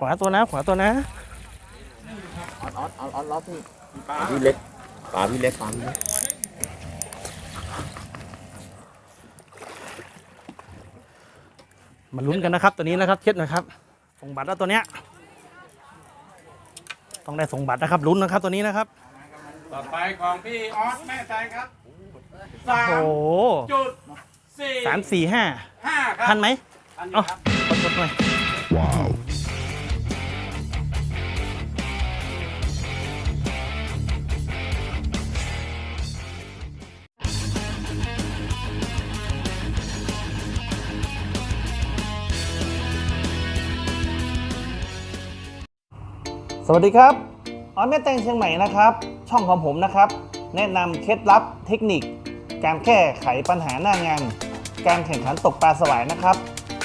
ขวาตัวนะ ขวาตัวนะออดออดออดออดล็อกพี่ปลาพี่เล็กปลาพี่เล็กปลาพี่เล็กมาลุ้นกันนะครับตัวนี้นะครับเช็ดหน่อยครับส่งบัตรแล้วตัวเนี้ยต้องได้ส่งบัตรนะครับลุ้นนะครับตัวนี้นะครับ ต่อไปของพี่ออสแม่ใจครับสาโอ้มโหจุดสี่สามสี่ห้าห้าครับทันไหมอันนี้เอ้าครับ กดกดหน่อย สวัสดีครับออนแม่แตงเชียงใหม่นะครับ ช่องของผมนะครับ แนะนำเคล็ดลับเทคนิค การแก้ไขปัญหาหน้างาน การแข่งขันตกปลาสวายนะครับ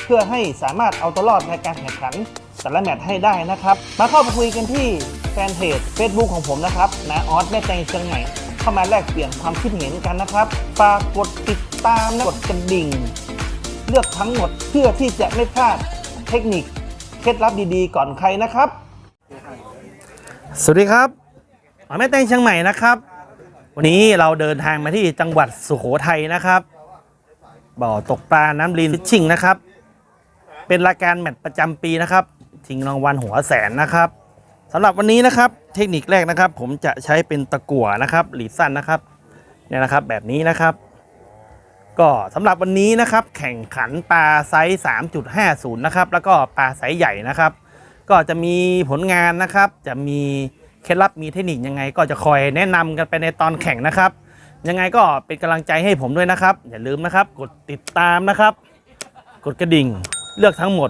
เพื่อให้สามารถเอาตัวรอดในการแข่งขันแต่ละแมตช์ให้ได้นะครับ มาเข้ามาคุยกันที่แฟนเพจ Facebook ของผมนะครับนะออสแม่แตงเชียงใหม่เข้ามาแลกเปลี่ยนความคิดเห็นกันนะครับฝากกดติดตามนะกดกระดิ่ง เลือกทั้งหมดเพื่อที่จะไม่พลาดเทคนิค เคล็ดลับดีๆ ก่อนใครนะครับ สวัสดีครับหมอแม่แตงเชียงใหม่นะครับ วันนี้เราเดินทางมาที่จังหวัดสุโขทัยนะครับ บ่อตกปลาน้ำลินฟิชชิ่งนะครับ เป็นรายการแมตช์ประจำปีนะครับชิงรางวัลหัวแสนนะครับสำหรับวันนี้นะครับ เทคนิคแรกนะครับ ผมจะใช้เป็นตะกั่วนะครับหลีดสั้นนะครับเนี่ยนะครับแบบนี้นะครับ ก็สำหรับวันนี้นะครับ แข่งขันปลาไซส์3.50นะครับแล้วก็ปลาไซส์ใหญ่นะครับ ก็จะมีผลงานนะครับ จะมีเคล็ดลับมีเทคนิคยังไง ก็จะคอยแนะนำกันไปในตอนแข่งนะครับ ยังไงก็เป็นกำลังใจให้ผมด้วยนะครับ อย่าลืมนะครับ กดติดตามนะครับ กดกระดิ่งเลือกทั้งหมด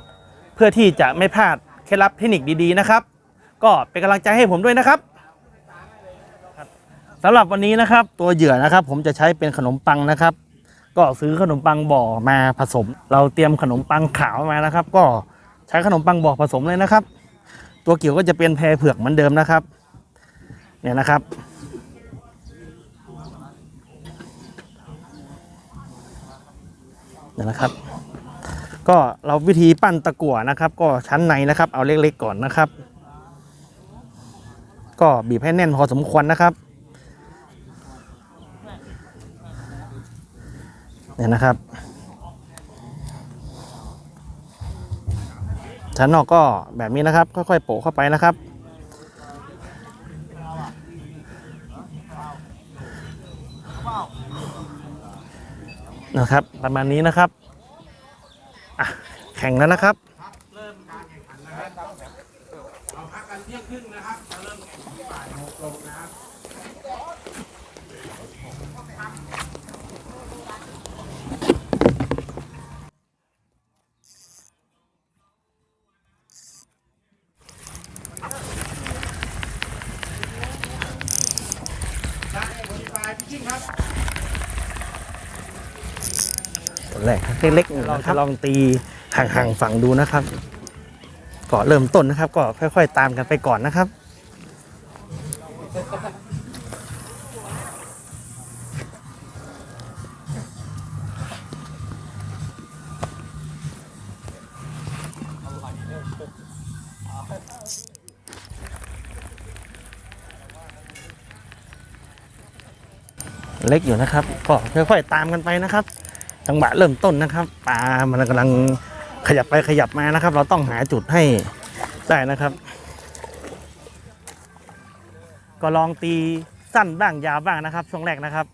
เพื่อที่จะไม่พลาดเคล็ดลับเทคนิคดีๆนะครับ ก็เป็นกำลังใจให้ผมด้วยนะครับสำหรับวันนี้นะครับตัวเหยื่อนะครับ ผมจะใช้เป็นขนมปังนะครับ ก็ซื้อขนมปังบ่อมาผสม เราเตรียมขนมปังขาวมานะครับ ก็ ใช้ขนมปังบ่อผสมเลยนะครับ ตัวเกี่ยวก็จะเป็นแพรเผือกเหมือนเดิมนะครับ เนี่ยนะครับ เนี่ยนะครับ ก็เราวิธีปั้นตะกั่วนะครับ ก็ชั้นในนะครับ เอาเล็กๆก่อนนะครับ ก็บีบให้แน่นพอสมควรนะครับ เนี่ยนะครับ ชั้นนอกก็แบบนี้นะครับ ค่อยๆโปะเข้าไปนะครับ นะครับ ประมาณนี้นะครับอะแข่งแล้วนะครับ เอาพักกันเที่ยงครึ่งนะครับจะเริ่มแข่งที่บ่ายโมงตรงนะครับ ตัวแรกเล็กๆเราจะลองตีห่างๆฝั่งดูนะครับก่อนเริ่มต้นนะครับ ก็ค่อยๆตามกันไปก่อนนะครับเล็กอยู่นะครับ ก็ค่อยๆตามกันไปนะครับ จังหวะเริ่มต้นนะครับปลามันกำลังขยับไปขยับมานะครับ เราต้องหาจุดให้ได้นะครับ ก็ลองตีสั้นบ้างยาวบ้างนะครับ ช่วงแรกนะครับ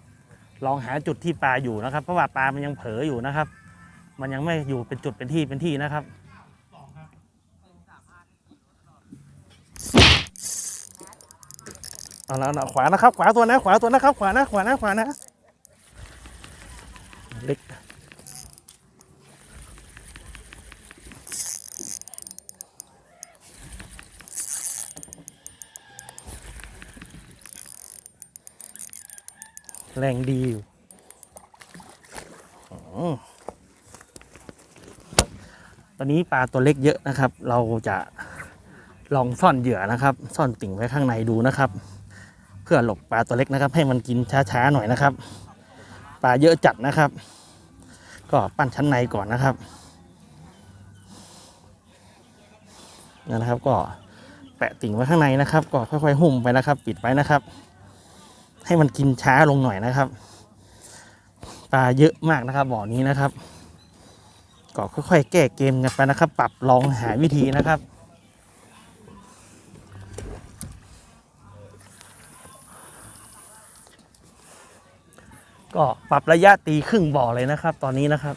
ลองหาจุดที่ปลาอยู่นะครับ เพราะว่าปลามันยังเผลออยู่นะครับ มันยังไม่อยู่เป็นจุดเป็นที่เป็นที่นะครับเอาละเอาละขวานะครับ ขวาตัวนะขวาตัวนะครับ ขวานะขวานะขวานะ แรงดีอยู่ตอนนี้ปลาตัวเล็กเยอะนะครับ เราจะลองซ่อนเหยื่อนะครับ ซ่อนติ่งไว้ข้างในดูนะครับ เพื่อหลบปลาตัวเล็กนะครับ ให้มันกินช้าๆหน่อยนะครับ ปลาเยอะจัดนะครับ ก็ปั้นชั้นในก่อนนะครับนะครับ ก็แปะติ่งไว้ข้างในนะครับ ก็ค่อยๆ หุ้มไปนะครับ ปิดไว้นะครับ ให้มันกินช้าลงหน่อยนะครับปลาเยอะมากนะครับบ่อนี้นะครับ ก็ค่อยๆ แก้เกมกันไปนะครับ ปรับลองหาวิธีนะครับก็ปรับระยะตีครึ่งบ่อเลยนะครับ ตอนนี้นะครับ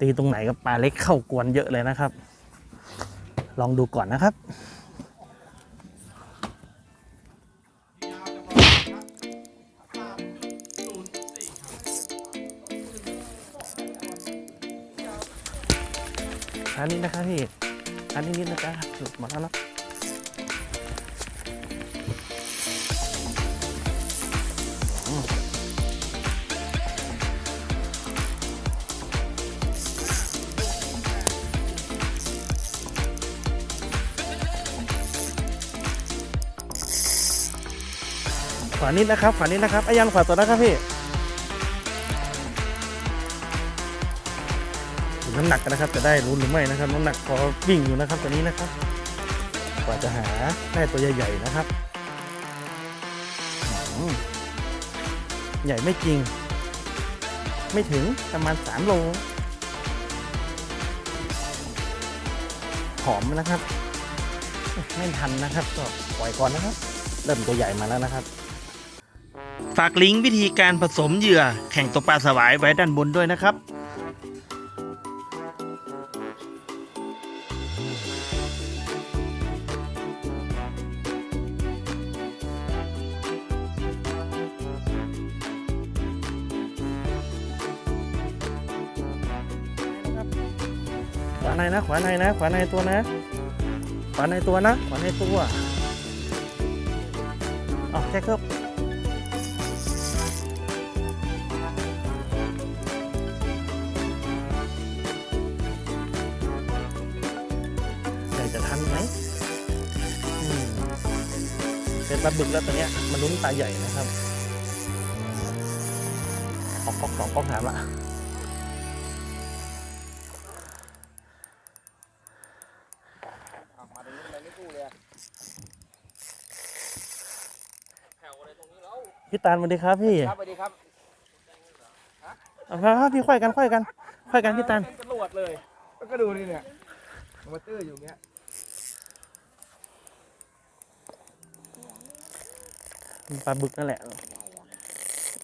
ตีตรงไหนก็ปลาเล็กเข้ากวนเยอะเลยนะครับ ลองดูก่อนนะครับ นนี้นะครับพี่ อันนี้นิดนะครับหลุดหมดแล้วนะขวานิดนะครับขวานิดนะครับอ้ยันขวาตัวนะครับพี่ น้ำหนักกันนะครับ จะได้รู้หรือไม่นะครับ น้ำหนักพอวิ่งอยู่นะครับตัวนี้นะครับ กว่าจะหาได้ตัวใหญ่ๆนะครับอืมใหญ่ไม่จริง ไม่ถึงประมาณ3โลหอมนะครับ ไม่ทันนะครับก็ปล่อยก่อนนะครับ เริ่มตัวใหญ่มาแล้วนะครับ ฝากลิงก์วิธีการผสมเหยื่อแข่งตกปลาสวายไว้ด้านบนด้วยนะครับาในนะขวาในนะขวาในตัวนะขวาในตัวนะขวาในตัวอ๋อแค่ครับใหญ่จะทันไหมเป็นปลาบึกแล้วตอนเนี้ยมันลุ้นตาใหญ่นะครับออกกอกกอกกอกหามละ พี่ตาลสวัสดีครับพี่ครับสวัสดีครับเอาครับพี่ค่อยกันค่อยกันค่อยกันพี่ตาลเป็นตำรวจเลยแล้วก็ดูนี่เนี่ยมาตื้ออยู่เงี้ยปลาบึกนั่นแหละ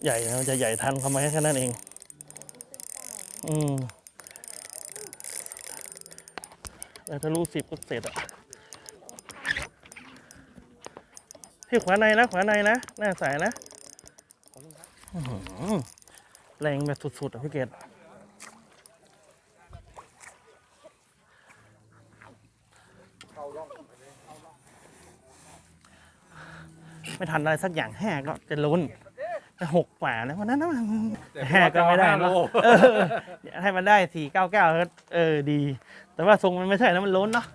ใหญ่นะมันจะใหญ่ทันเขาไหมแค่นั้นเอง อืมแต่ถ้ารู้สิบก็เสร็จอะพี่ขวาในนะขวาในนะ หน้าสายนะอื้อหือ แรงแบบสุดๆอะพี่เกดไม่ทันอะไรสักอย่างแห่ก็จะล้นแต่หกกว่านะวันนั้นนะมันแห่ก็ไม่ได้เนอะเออให้มันได้สี่เก้าเก้าเออดี แต่ว่าทรงมันไม่ใช่นะมันล้นเนาะ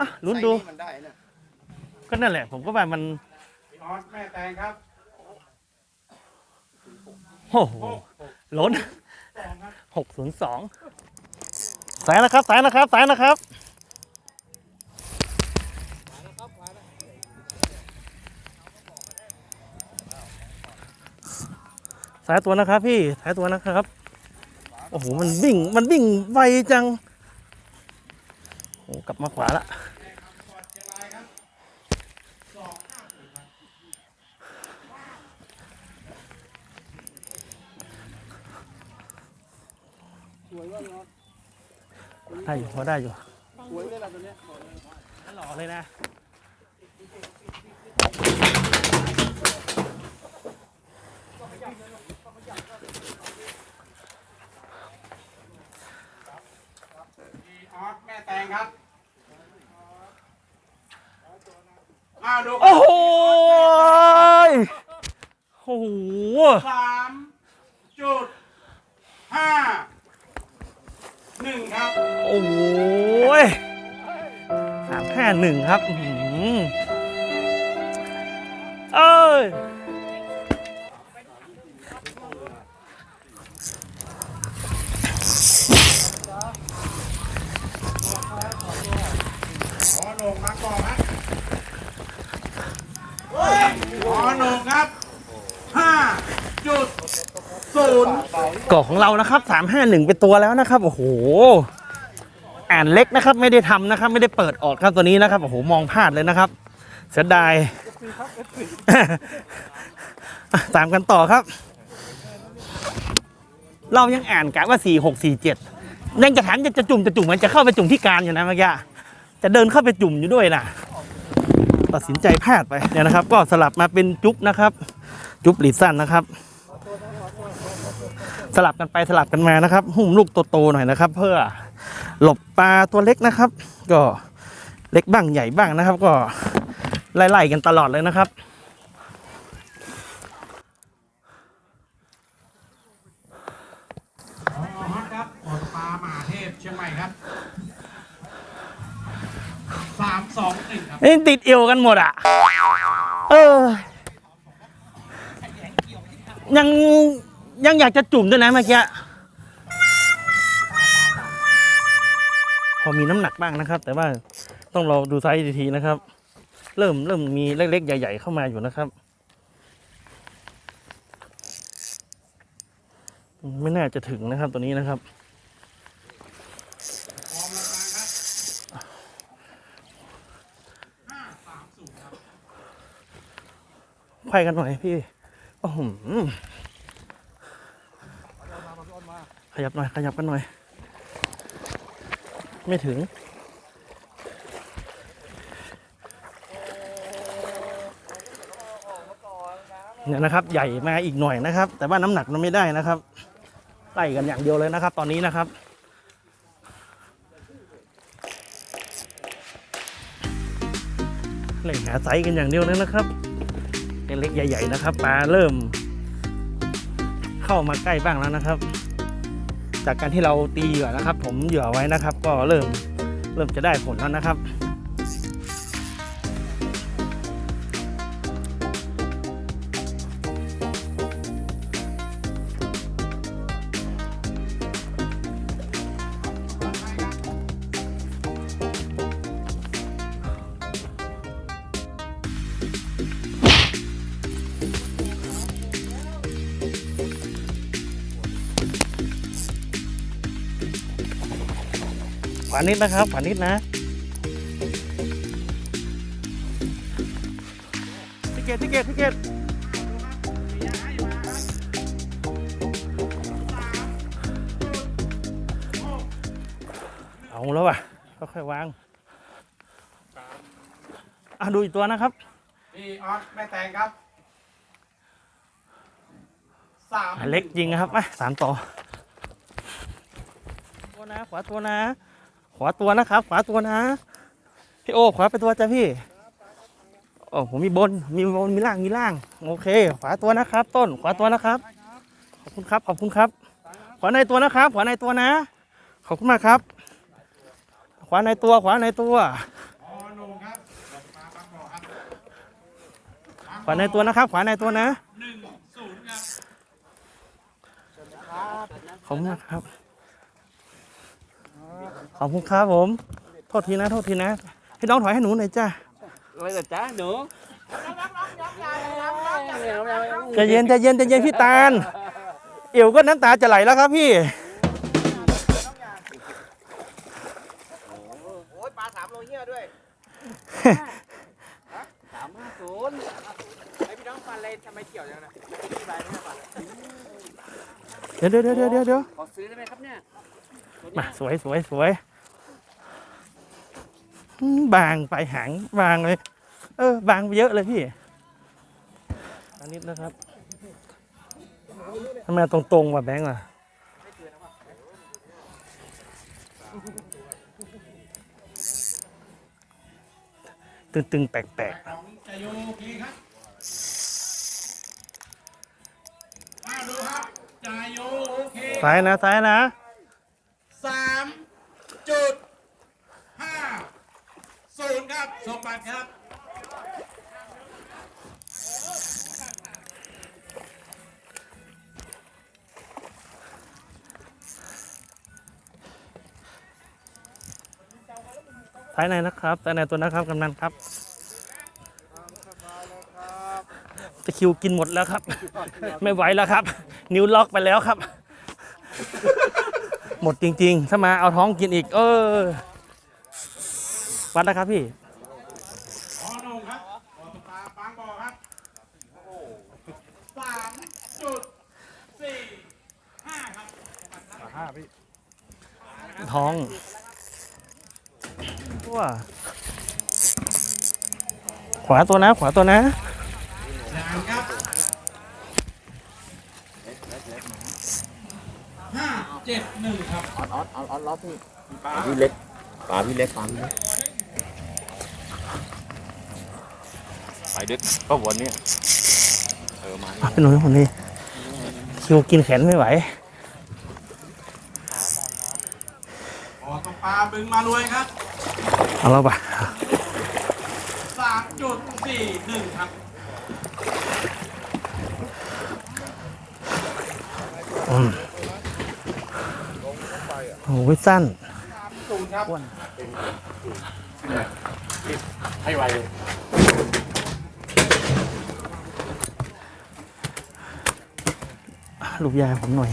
อะลุ้นดูมันได้เนี่ยก็นั่นแหละ ผมก็ว่ามันพี่ออสแม่แตงครับ โอ้โหล้นหกศูนย์สองสายนะครับสายนะครับสายนะครับสายตัวนะครับพี่สายตัวนะครับโอ้โหมันวิ่งมันวิ่งไวจังโอ้กลับมาขวาละ กอดเชียงรายครับสองห้าศูนย์ครับ สวยว่าเนาะ ได้อยู่พอได้อยู่สวยเลยล่ะตัวเนี้ยหล่อเลยนะพี่ออสแม่แตงครับอ้าวดูโอ้โหยโอ้โหสามจุดห้า หนึ่งครับ โอ้ยสามห้าหนึ่งครับอื้อหือเอ้ยอหนงมาก่อนครับขอหนงครับห้าจุด ศูนย์เกาะของเรานะครับสามห้าหนึ่งเป็นตัวแล้วนะครับ โอ้โห อ่านเล็กนะครับ ไม่ได้ทำนะครับ ไม่ได้เปิดออกครับตัวนี้นะครับ โอ้โห มองพลาดเลยนะครับ เสียดาย ตามกันต่อครับ เรายังอ่านกะว่าสี่หกสี่เจ็ดยังจะถามจะจะจุ่มจะจุ่มมันจะเข้าไปจุ่มที่การอยู่นะเมื่อกี้จะเดินเข้าไปจุ่มอยู่ด้วยนะตัดสินใจพลาดไปเนี่ยนะครับ ก็สลับมาเป็นจุ๊บนะครับ จุ๊บหลีดสั้นนะครับ สลับกันไปสลับกันมานะครับ หุ้มลูกโตๆหน่อยนะครับ เพื่อหลบปลาตัวเล็กนะครับ ก็เล็กบ้างใหญ่บ้างนะครับ ก็ไล่ๆกันตลอดเลยนะครับขอฮอตครับปลดปลามหาเทพเชียงใหม่ครับสามสองหนึ่งครับนี่ติดเอวกันหมดอะ เออ ยัง ยังอยากจะจุ่มด้วยนะเมื่อกี้ พอมีน้ำหนักบ้างนะครับ แต่ว่าต้องรอดูไซส์ทีนะครับ เริ่มเริ่มมีเล็กๆ ใหญ่ ๆ เข้ามาอยู่นะครับ ไม่น่าจะถึงนะครับตัวนี้นะครับพร้อมแล้วาสามศูนย์ครับไขกันหน่อยพี่ โอ้โห ขยับหน่อย ขยับกันหน่อย ไม่ถึง เนี่ยนะครับ ใหญ่มาอีกหน่อยนะครับ แต่ว่าน้ำหนักมันไม่ได้นะครับไล่กันอย่างเดียวเลยนะครับ ตอนนี้นะครับเล่นหาไซส์กันอย่างเดียวเลยนะครับเล็กใหญ่ ๆ นะครับปลาเริ่ม เข้ามาใกล้บ้างแล้วนะครับ จากการที่เราตีเหยื่อนะครับ ผมเหยื่อไว้นะครับ ก็เริ่มเริ่มจะได้ผลแล้วนะครับานิดนะครับขวานิดนะทิเกตทิเกตทิเกตเอาแล้วว่ะค่อยๆวางอะดูอีกตัวนะครับพี่ออสแม่แตงครับสามอะเล็กจริงนะครับมาสามต่อตัวนะขวาตัวนะ ขวาตัวนะครับ ขวาตัวนะ พี่โอขวาไปตัวจ้ะพี่โอ้ผมมีบน มีบน มีล่าง มีล่าง โอเค ขวาตัวนะครับ ต้น ขวาตัวนะครับ ขอบคุณครับ ขอบคุณครับ ขวาในตัวนะครับ ขวาในตัวนะ ขอบคุณมากครับ ขวาในตัว ขวาในตัว ขวาในตัวนะครับ ขวาในตัวนะครับขอบคุณมากครับ ขอบคุณครับผม โทษทีนะ โทษทีนะพี่น้องถอยให้หนูหน่อยจ้าอะไรแต่จ้าหนูใจเย็นใจเย็นใจเย็นพี่ตาล เอวก็น้ำตาจะไหลแล้วครับพี่โอ้ยปลาสามโลเงี้ยด้วยสามห้าศูนย์ไอพี่น้องฟันเลยทำไมเกี่ยวจังนะพี่ใบไม่ให้ฟันเลยเดี๋ยวเดี๋ยวเดี๋ยวเดี๋ยวเดี๋ยวขอซื้อได้ไหมครับเนี่ยมาสวยสวยสวยอืม บางไปหางบางเลย เออ บางไปเยอะเลยพี่อันนี้นะครับทำไมตรงๆว่ะแบงค์อะตึงๆ แปลกของจะโยกีครับมาดูครับจายโยโอเคๆซ้ายนะซ้ายนะ สามจุดห้าศูนย์ ครับส่งบัตรครับซ้ายในนะครับสายในตัวนะครับกำนันครับตะคริวกินหมดแล้วครับ ไม่ไหวแล้วครับ นิ้วล็อกไปแล้วครับ หมดจริง ๆ ถ้ามาเอาท้องกินอีก เออ วัดแล้วครับพี่พอหนุ่มครับบอตกปลาปางบ่อครับสามจุดสี่ห้าครับ ท้องว้าขวาตัวนะ ขวาตัวนะสามครับห้าเจ็ดหนึ่งครับออดออดออดออดล็อกพี่ปลาพี่เล็กปลาพี่เล็กปลาพี่เล็กไปดึกก็วันเนี้ยเออมาอะเป็นหนุ่ยคนนี้คิวกินแขนไม่ไหว บอตกปลา บึงมารวยครับเอาแล้วปะสามจุดสี่หนึ่งครับอืมโอ้ยสั้นศูนย์ครับให้ไวเลยลูกยาผมหน่อย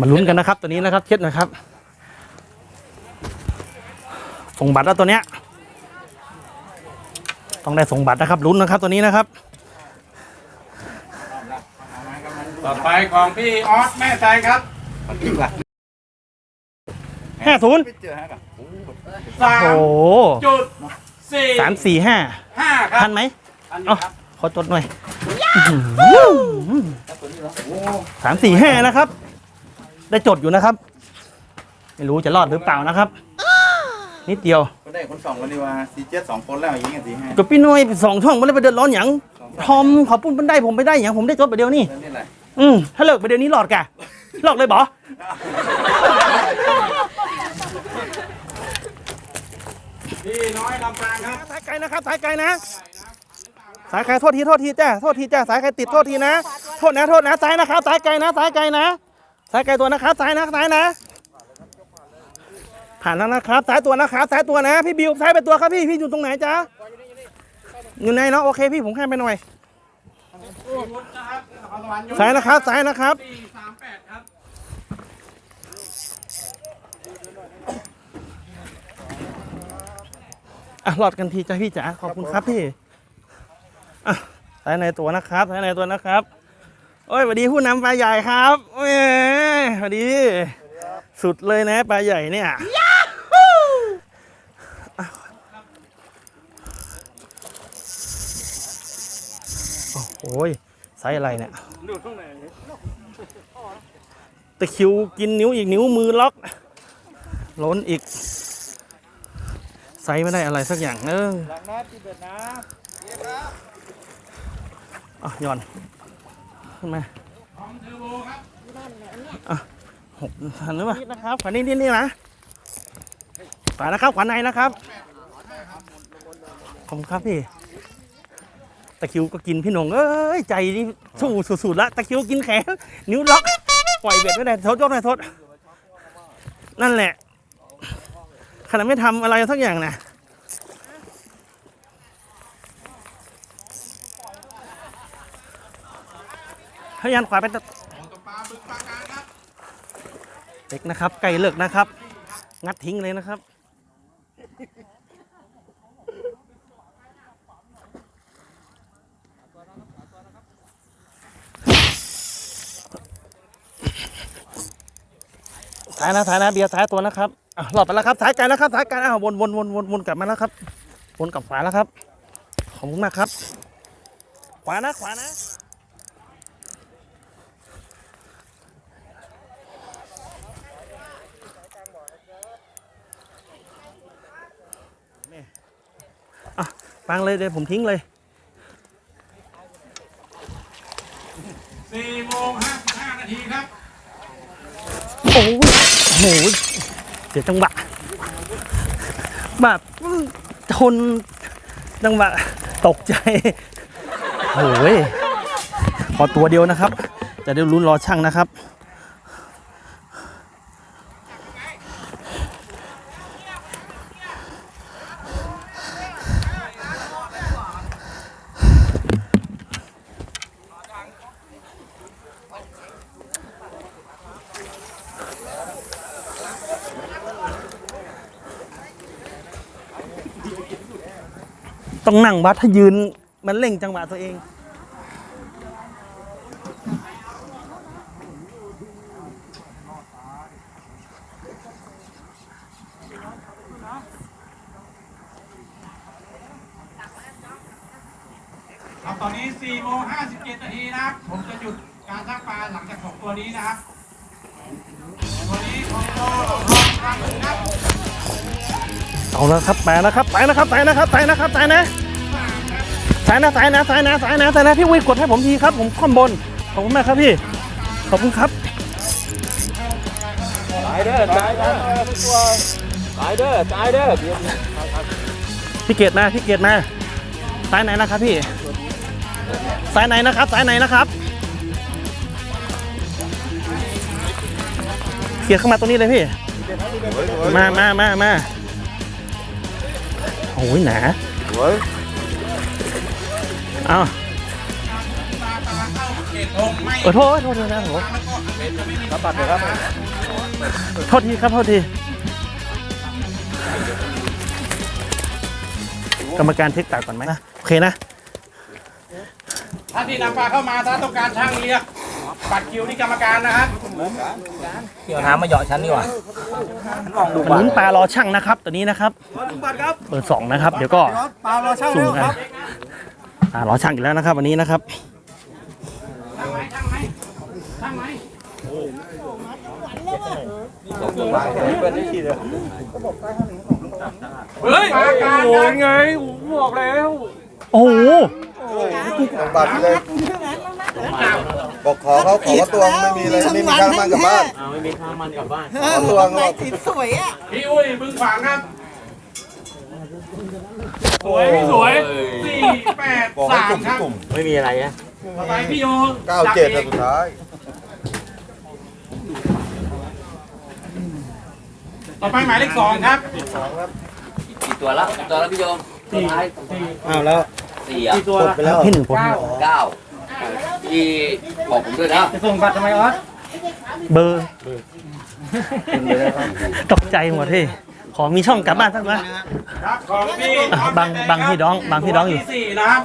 มาลุ้นกันนะครับตัวนี้นะครับเช็ดหนะครับส่งบัตรแล้วตัวเนี้ยต้องได้ส่งบัตรนะครับลุ้นนะครับตัวนี้นะครับ ต่อไปของพี่ออสแม่ใจครับห้าศูนย์สามโอ้โหจุดสี่สามสี่ห้าห้าครับทันไหมอันนี้เอ้าครับขอจดหน่อยสามสี่ห้านะครับ ได้จดอยู่นะครับ ไม่รู้จะรอดหรือเปล่านะครับ นิดเดียว ก็ได้คนสองคนดีว่าซีเจ็ดสองคนแล้วอย่างเงี้ยสี่ห้ากับพี่น้อยสองช่องไม่ได้ไปเดือดร้อนอย่างทอมขอปุ้นเป็นได้ผมไปได้อย่างผมได้จดไปเดียวนี่แล้วนี่แหละอืมถ้าเลิกไปเดี๋ยวนี้หลอดกะหลอกเลยบอพี่น้อยลำปางครับสายไกลนะครับสายไกลนะ สายไกลโทษทีโทษทีจ้าโทษทีจ้าสายไกลติดโทษทีนะ โทษนะโทษนะสายนะครับสายไกลนะสายไกลนะ สายไกลตัวนะครับสายนะสายนะ ผ่านแล้วนะครับสายตัวนะครับสายตัวนะ พี่บิวสายไปตัวครับพี่พี่อยู่ตรงไหนจ๊ะอยู่ในเนาะโอเคพี่ผมแค่ไปหน่อยพี่วุฒินะครับนครสายนะครับสายนะครับสี่สามแปดครับอะหลอดกันทีจ้ะพี่จ๋าขอบคุณครับพี่อะสายในตัวนะครับสายในตัวนะครับ โอ้ยสวัสดีผู้นำปลาใหญ่ครับโอ้ยสวัสดี สุดเลยนะปลาใหญ่เนี่ยโอ้โยไซส์อะไรเนี่ยตะคิวกินนิ้วอีกนิ้วมือล็อกล้นอีก ไซส์ไม่ได้อะไรสักอย่างเออหลังนะที่เบ็ดนะอะย้อน ขึ้นมาของเทอร์โบครับหกหันหรือเปล่านี่นะครับขวานี่นี่นี่นะขวานะครับขวาในนะครับขอบคุณครับพี่ตะคริวก็กินพี่หนงเอ้ยใจนี่สู้สุดๆละตะคริวกินแขนนิ้วล็อกปล่อยเบ็ดไม่ได้โทษโทษหน่อยโทษนั่นแหละขนาดไม่ทำอะไรสักอย่างนะ พยยามขวาไปตะของตกปลาบึงปลาการครับเด็กนะครับ ไก่เลิกนะครับ งัดทิ้งเลยนะครับสายนะสายนะเบียร์สายตัวนะครับอะหลอดไปแล้วครับสายไกลแล้วครับสายไกลอ้าววนวนวนวนวนกลับมาแล้วครับวนกลับขวาแล้วครับ ขอบคุณมากครับ ขวานะขวานะ ฟังเลยเดี๋ยวผมทิ้งเลยสี่โมงห้าสิบห้านาทีครับ โอ้ยโหยเสียจังหวะแบบทนจังหวะตกใจโอ้ยขอตัวเดียวนะครับ จะได้ลุ้นรอช่างนะครับ ต้องนั่งวัดถ้ายืน มันเร่งจังหวะตัวเอง ครับตอนนี้4โมง57นาทีนะครับ ผมจะหยุดการชักปลาหลังจากของตัวนี้นะครับตัวนี้ของโตเราทองครั้งหนึ่งครับ เอาแล้วครับไปแล้วครับไปแล้วครับไปนะครับไปนะครับไปนะ สายนะสายนะสายนะสายนะสายนะพี่วิกดให้ผมทีครับ ผมข้อมบนขอบคุณมากครับพี่ ขอบคุณครับตายเด้อตายเด้อตัวตายเด้อตายเด้อพี่เกดมาพี่เกดมาสายไหนนะครับพี่ สายไหนนะครับ สายไหนนะครับเกียร์เข้ามาตรงนี้เลยพี่ มามามามาโอ้ยหนา เฮ้ยเอาปลาปลาเข้าเขตธงไม่ขอโทษโทษโทษนะผมแล้วก็เขตจะไม่มีรับบัตรเลยครับโทษทีครับโทษทีกรรมการเทคตัดก่อนไหมนะโอเคนะท่านที่นำปลาเข้ามาถ้าต้องการช่างเรียกบัตรคิวที่กรรมการนะครับเดี๋ยวน้ำมาเหยาะฉันดีกว่าลองดูวันนี้ปลารอช่างนะครับตัวนี้นะครับเปิดสองนะครับ เดี๋ยวก็ปลารอช่างสุ่มกันป ลารอช่างอีกแล้วนะครับ วันนี้นะครับช่างไหมช่างไหมช่างไหมเฮ้ยปลาการโอนไงบอกแล้วโอ้โหบัตรเลยบอกขอเขาขอว่าตัวไม่มีเลยไม่มีค่าน้ำมันกลับบ้านไม่มีข้าวมันกลับบ้านขอตัวเขาติดสวยอะพี่อุ้ยบึงขวางครับ สวยพี่สวยสี่แปดบอกให้สามกลุ่มครับกลุ่มไม่มีอะไรนะต่อไปพี่โยเก้าเจ็ดจับสุดท้ายต่อไปหมายเลขสองครับกี่ตัวแล้วตัวแล้วพี่โยมตัวท้ายอ้าวแล้วสี่อะหมดไปแล้วพี่หนึ่งผมเก้าที่บอกผมด้วยนะจะส่งบัตรทำไมออสเบอร์ ตกใจหมดที่ ขอมีช่องกลับบ้านสักไหมครับของพี่อะบางบางพี่น้องบางพี่น้องอยู่ ตัวที่สี่นะครับ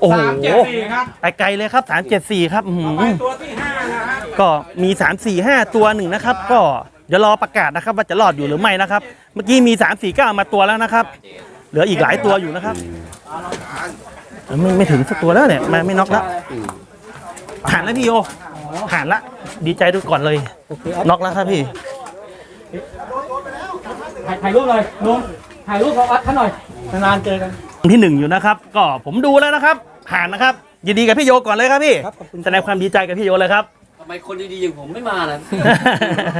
โอ้โหสามเจ็ดสี่ครับไปไกลเลยครับสามเจ็ดสี่ครับอื้อต่อหืไปอตัวที่ห้านะฮะก็มี 3 4 5 ตัวหนึ่งนะครับ ก็เดี๋ยวรอประกาศนะครับ ว่าจะรอดอยู่หรือไม่นะครับ เมื่อกี้มี 3 4 9 มาตัวแล้วนะครับ เหลืออีกหลายตัวอยู่นะครับไม่ไม่ถึงสักตัวแล้วเนี่ยไม่ไม่น็อกแล้วผ่านแล้วพี่โยผ่านละ ดีใจดูก่อนเลยน็อกแล้วครับพี่ ถ่ายรูปเลยลุงถ่ายรูปกับออสเขาหน่อยนานๆเจอกันที่หนึ่งอยู่นะครับ ก็ผมดูแล้วนะครับ ผ่านนะครับ ยินดีกับพี่โยก่อนเลยครับพี่แสดงความดีใจกับพี่โยเลยครับ ทำไมคนดีๆอย่างผมไม่มาล่ะ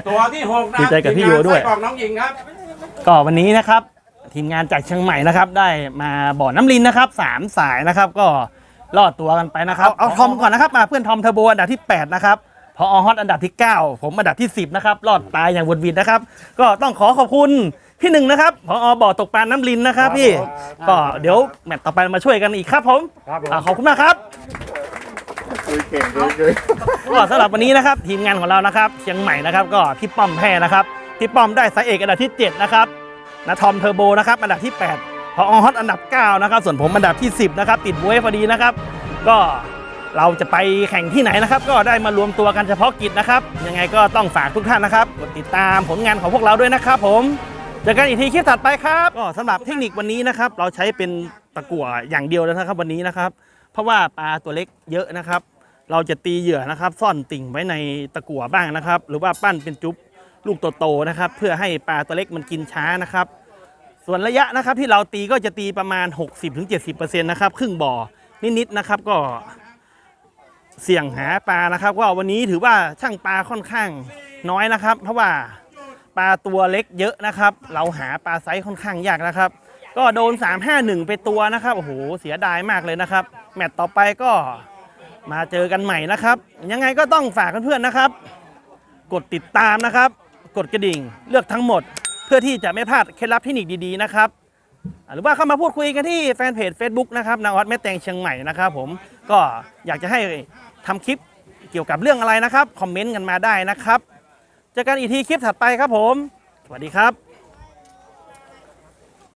ตัวที่หกนะดีใจกับพี่โยด้วยทีมงานไส้กรอกน้องหญิงครับก็วันนี้นะครับทีมงานจากเชียงใหม่นะครับ ได้มาบ่อน้ำลินนะครับสามสายนะครับ ก็รอดตัวกันไปนะครับ เอาทอมก่อนนะครับมาเพื่อนทอมเทอร์โบอันดับที่ 8 นะครับ พอฮอตอันดับที่ 9 ผมอันดับที่ 10 นะครับ รอดตายอย่างวนวินนะครับ ก็ต้องขอขอบคุณพี่หนึ่งนะครับพอบ่อตกปลาน้ำลินนะครับพี่ก็เดี๋ยวแมตต์ต่อไปมาช่วยกันอีกครับผมอ่าขอบคุณมากครับ คุยเก่งคุยเก่งก็สำหรับวันนี้นะครับทีมงานของเรานะครับเชียงใหม่นะครับก็พี่ป้อมแพ้นะครับพี่ป้อมได้สายเอกอันดับที่ 7 นะครับนะทอมเทอร์โบนะครับอันดับที่ 8พอฮอตอันดับ 9 นะครับ ส่วนผมอันดับที่ 10 นะครับ ติดบวยพอดีนะครับ ก็ เราจะไปแข่งที่ไหนนะครับ ก็ได้มารวมตัวกันเฉพาะกิจนะครับยังไงก็ต้องฝากทุกท่านนะครับกดติดตามผลงานของพวกเราด้วยนะครับ ผมเจอกันอีกทีคลิปถัดไปครับก็สำหรับเทคนิควันนี้นะครับ เราใช้เป็นตะกั่วอย่างเดียวแล้วนะครับ วันนี้นะครับ เพราะว่าปลาตัวเล็กเยอะนะครับ เราจะตีเหยื่อนะครับ ซ่อนติ่งไว้ในตะกั่วบ้างนะครับ หรือว่าปั้นเป็นจุ๊บลูกโตๆนะครับ เพื่อให้ปลาตัวเล็กมันกินช้านะครับ ส่วนระยะนะครับที่เราตีก็จะตีประมาณ 60-70%นะครับครึ่งบ่อนิดๆนะครับก็ เสี่ยงหาปลานะครับก็วันนี้ถือว่าช่างปลาค่อนข้างน้อยนะครับ เพราะว่าปลาตัวเล็กเยอะนะครับ เราหาปลาไซส์ค่อนข้างยากนะครับ ก็โดน 351 ไปตัวนะครับโอ้โหเสียดายมากเลยนะครับ แมตต์ต่อไปก็มาเจอกันใหม่นะครับ ยังไงก็ต้องฝากเพื่อนๆนะครับ กดติดตามนะครับ กดกระดิ่งเลือกทั้งหมด เพื่อที่จะไม่พลาดเคล็ดลับเทคนิคดีๆนะครับหรือว่าเข้ามาพูดคุยกันที่แฟนเพจ Facebook นะครับนางวัดแม่แตงเชียงใหม่นะครับผมก็อยากจะให้ ทำคลิปเกี่ยวกับเรื่องอะไรนะครับ คอมเมนต์กันมาได้นะครับ เจอกันอีกทีคลิปถัดไปครับผม สวัสดีครับ